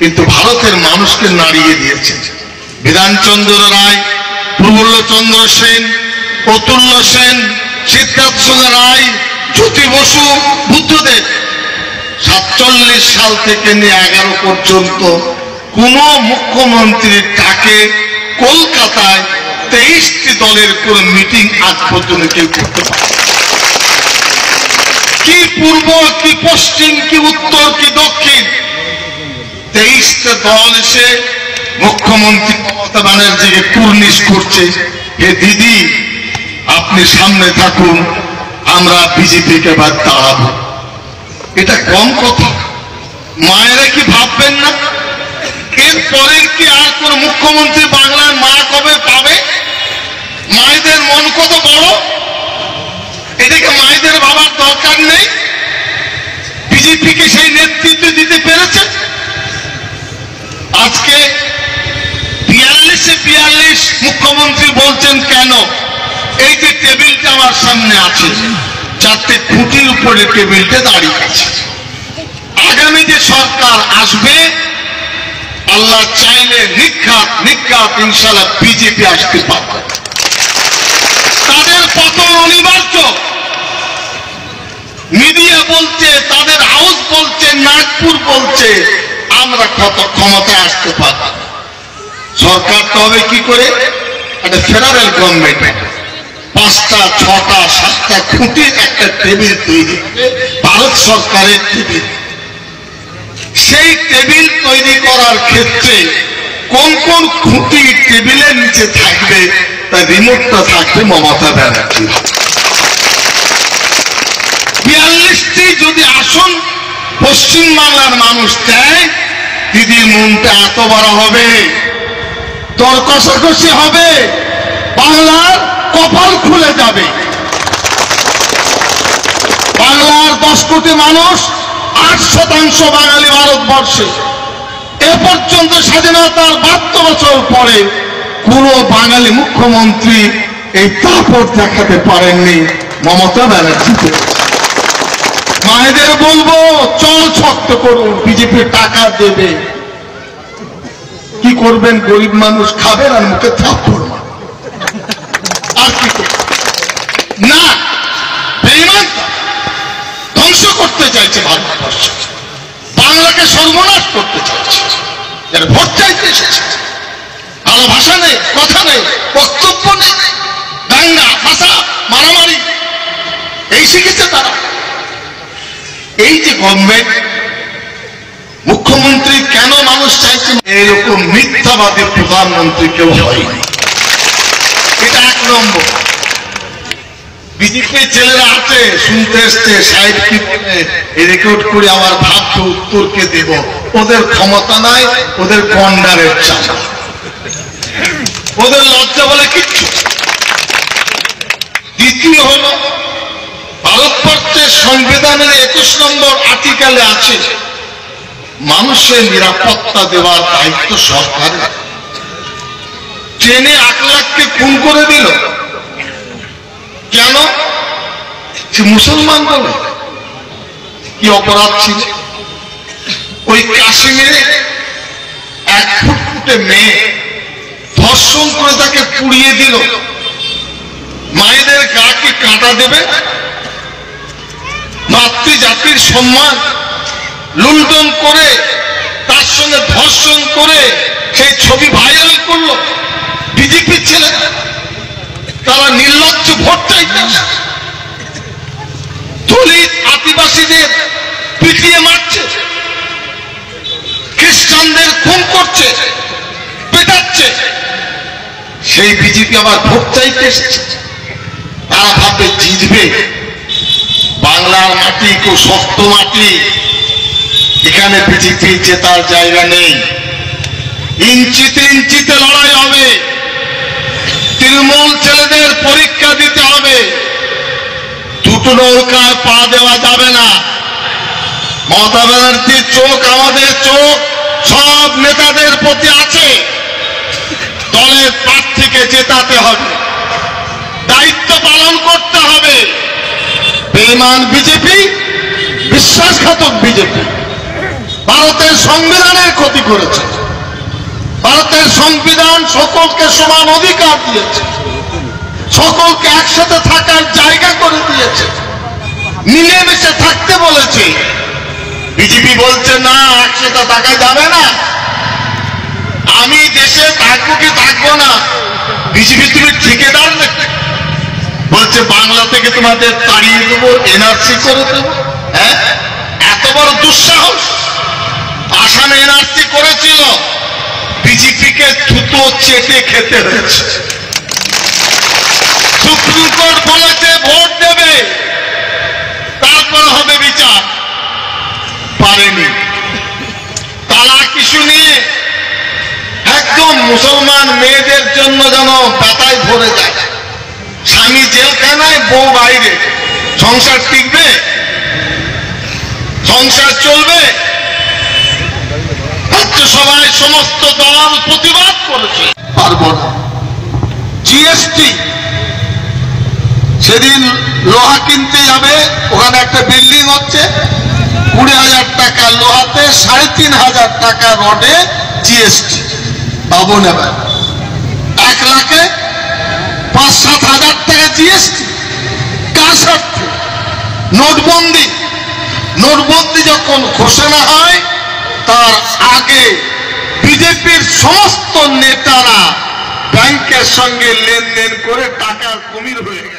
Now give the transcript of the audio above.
কিন্তু ভারতের মানুষকে নাড়িয়ে দিয়েছে। বিধানচন্দ্র রায়, প্রফুল্লচন্দ্র সেন প্রতুল্য সেন সিদ্ধার্থ রায়, জ্যোতি বসু, বুদ্ধদেব। সাতচল্লিশ সাল থেকে নিয়ে এগারো পর্যন্ত কোন মুখ্যমন্ত্রীর ডাকে কলকাতায় তেইশটি দলের কোন মিটিং আজ পর্যন্ত কেউ করতে পারে কি পূর্ব, কি পশ্চিম, কি উত্তর, কি দক্ষিণ? তেইশটা দল এসে মুখ্যমন্ত্রী মমতা ব্যানার্জিকে কুর্নিশ করছে। হে দিদি, আপনি সামনে থাকুন, আমরা বিজেপিকে বাদ দাঁড়াবো। এটা কম কথা। মায়েরা কি ভাববেন না? এরপরের কি আর কোন মুখ্যমন্ত্রী বাংলার মা কবে পাবে? মায়েদের মন কত বড়? এটাকে মায়েদের বাবার দরকার নেই। বিয়াল্লিশে মুখ্যমন্ত্রী বলছেন কেন? এই যে টেবিলটা আমার সামনে আছে, চারটে খুঁটির উপরে টেবিলটা দাঁড়িয়ে আছে। আগামী যে সরকার আসবে, আল্লাহ চাইলে নিক্ষাত নিক্ষাত ইনশাল্লাহ বিজেপি আসতে পারবে। তাদের পতন অনিবার্য। মিডিয়া বলছে, তাদের হাউস বলছে, নাগপুর বলছে, আমরা কত ক্ষমতায় আসতে পারব সরকার তো হবে কি করে? একটা ফেডারেল গভর্নমেন্ট পাঁচটা, ছটা, সাতটা খুঁটির একটা টেবিল তৈরি। ভারত সরকারের টেবিল। সেই টেবিল তৈরি করার ক্ষেত্রে কোন কোন খুঁটি টেবিলের নিচে থাকবে তার রিমোটটা থাকবে মমতা ব্যানার্জি। বিয়াল্লিশটি যদি আসন পশ্চিম বাংলার মানুষ দেয়, দিদির মনটা এত বড় হবে। তর্কষাকষি হবে, বাংলার কপাল খুলে যাবে। বাংলার দশ কোটি মানুষ, আট শতাংশ বাঙালি ভারতবর্ষে। এ পর্যন্ত স্বাধীনতার বাহাত্তর বছর পরে কোন বাঙালি মুখ্যমন্ত্রী এই তাপট দেখাতে পারেননি মমতা ব্যানার্জিতে মায়েদের বলব, চল শক্ত করুন, বিজেপি টাকা দেবে। কি করবেন? গরিব মানুষ খাবেন আর মুখে থাপ্পড়। আর কি না ধ্বংস করতে চাইছে ভারতবর্ষ বাংলাকে সর্বনাশ করতে চাইছে। ভোট চাইতে এসেছে। ভালো ভাষা নেই, কথা নেই, বক্তব্য নেই। দাঙ্গা ভাষা মারামারি, এই শিখেছে তারা। এই যে গভর্নমেন্ট মানুষ চাইছে এরকম মিথ্যাবাদী প্রধানমন্ত্রী কেউ হয়নি এটা এক নম্বর। বিজেপি ছেলেরা আছে শুনতে এসছে এই রেকর্ড করে আমার ভাবতে উত্তরকে দেব। ওদের ক্ষমতা নাই, ওদের গন্ডারের চাপ ওদের লজ্জা বলে কিচ্ছু দ্বিতীয় হলো, ভারতবর্ষের সংবিধানের একুশ নম্বর আর্টিকেলে আছে মানুষের নিরাপত্তা দেওয়ার দায়িত্ব সরকারের। ট্রেনে আট লাখকে খুন করে দিল। কেন? মুসলমান বলে। কি অপরাধ ছিল? ওই কাশ্মীরে এক ফুটফুটে মেয়ে ধর্ষণ করে তাকে পুড়িয়ে দিল। মায়েদের গাকে কাঁটা দেবে। মাতৃ জাতির সম্মান লুণ্ঠন করে, তার সঙ্গে ধর্ষণ করে, সেই ছবি ভাইরাল করল। বিজেপির ছেলেরা, তারা নির্লজ্জ ভোট চাইতে। দলিত আদিবাসীদের পিটিয়ে মারছে। খ্রিস্টানদের খুন করছে, পেটাচ্ছে। সেই বিজেপি আবার ভোট চাইতে এসেছে। তারা ভাবে জিতবে। বাংলার মাটি কেউ শক্ত মাটি এখানে বিজেপি জেতার জায়গা নেই। ইঞ্চিতে ইঞ্চিতে লড়াই হবে। তৃণমূল ছেলেদের পরীক্ষা দিতে হবে। দুটো নৌকায় পা দেওয়া যাবে না। মমতা ব্যানার্জির চোখ, আমাদের চোখ, সব নেতাদের প্রতি আছে। দলের প্রার্থীকে জেতাতে হবে। দায়িত্ব পালন করতে হবে। বেমান বিজেপি, বিশ্বাসঘাতক বিজেপি। ভারতের সংবিধানের ক্ষতি করেছে। ভারতের সংবিধান সকলকে সমান অধিকার দিয়েছে। সকলকে একসাথে থাকার জায়গা করে দিয়েছে। মিলেমিশে থাকতে বলেছে। বিজেপি বলছে, না, একসাথে থাকা যাবে না। আমি দেশে থাকব কি থাকব না। বিজেপি, তুমি ঠিকাদার? বলছে, বাংলা থেকে তোমাদের তাড়িয়ে দেবো, এনআরসি করে দেবো। হ্যাঁ? এত বড় দুঃসাহস। আসামে এনআরসি করেছিল। বিজেপিকে থুতো চেটে খেতে হয়েছে। সুপ্রিম কোর্ট বলেছে ভোট দেবে। তারপর হবে বিচার। পারেনি। তালাক কিছু নিয়ে একদম মুসলমান মেয়েদের জন্য যেন ব্যথায় ভরে যায়। স্বামী জেলখানায়, বউ বাইরে। সংসার টিকবে? সংসার চলবে? রাজ্যসভায় সমস্ত দল প্রতিবাদ করেছে। পারব না। জিএসটি সেদিন লোহা কিনতে যাবে, ওখানে একটা বিল্ডিং হচ্ছে, কুড়ি হাজার টাকা লোহাতে, সাড়ে তিন হাজার টাকা রডে জিএসটি বাবু নেবেন এক লাখে পাঁচ সাত হাজার টাকা জিএসটি কার স্বার্থে? নোটবন্দি। নোটবন্দি যখন ঘোষণা হয় তার আগে বিজেপির সমস্ত নেতারা ব্যাংকের সঙ্গে লেনদেন করে টাকার কুমির হয়ে গেছে।